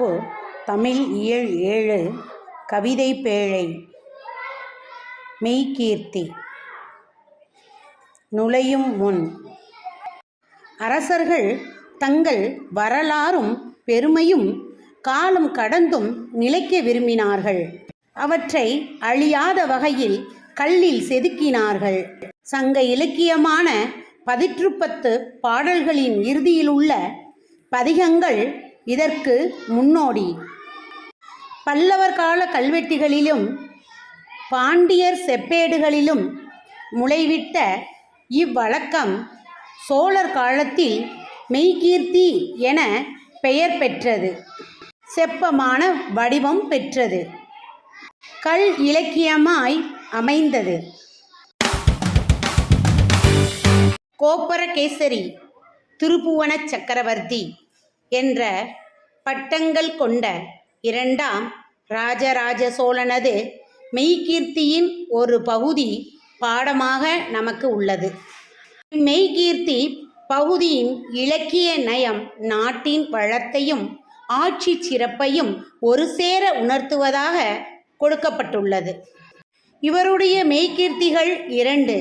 வகுப்பு தமிழ் இயல் ஏழு கவிதை பேழை மெய்கீர்த்தி நுழையும் முன். அரசர்கள் தங்கள் வரலாறும் பெருமையும் காலம் கடந்தும் நிலைக்க விரும்பினார்கள். அவற்றை அழியாத வகையில் கல்லில் செதுக்கினார்கள். சங்க இலக்கியமான பதிற்றுப்பத்து பாடல்களின் இறுதியில் உள்ள பதிகங்கள் இதற்கு முன்னோடி. பல்லவர் கால கல்வெட்டுகளிலும் பாண்டியர் செப்பேடுகளிலும் முளைவிட்ட இவ்வழக்கம் சோழர் காலத்தில் மெய்கீர்த்தி என பெயர் பெற்றது. செப்பமான வடிவம் பெற்றது. கல் இலக்கியமாய் அமைந்தது. கோப்பரகேசரி திருப்புவன சக்கரவர்த்தி. என்ற பட்டங்கள் கொண்ட இரண்டாம் ராஜராஜ சோழனது மெய்கீர்த்தியின் ஒரு பகுதி பாடமாக நமக்கு உள்ளது. மெய்கீர்த்தி பகுதியின் இலக்கிய நயம் நாட்டின் வளத்தையும் ஆட்சி சிறப்பையும் ஒரு சேர உணர்த்துவதாக கொடுக்கப்பட்டுள்ளது. இவருடைய மெய்கீர்த்திகள் இரண்டு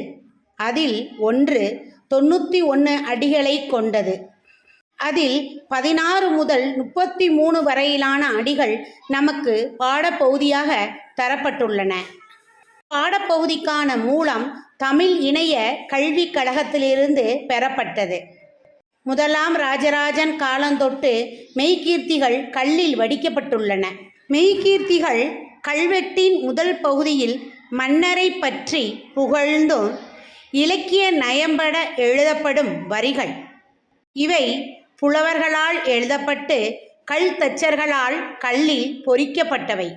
அதில் ஒன்று தொண்ணூற்றி ஒன்று அடிகளை கொண்டது. அதில் பதினாறு முதல் முப்பத்தி மூணு வரையிலான அடிகள் நமக்கு பாடப்பகுதியாக தரப்பட்டுள்ளன. பாடப்பகுதிக்கான மூலம் தமிழ் இணைய கல்விக் கழகத்திலிருந்து பெறப்பட்டது. முதலாம் ராஜராஜன் காலந்தொட்டு மெய்கீர்த்திகள் கல்லில் வடிக்கப்பட்டுள்ளன. மெய்கீர்த்திகள் கல்வெட்டின் முதல் பகுதியில் மன்னரை பற்றி புகழ்ந்தும் இலக்கிய நயம்பட எழுதப்படும் வரிகள். இவை புலவர்களால் எழுதப்பட்டு கல் தச்சர்களால் கல்லில் பொறிக்கப்பட்டவை.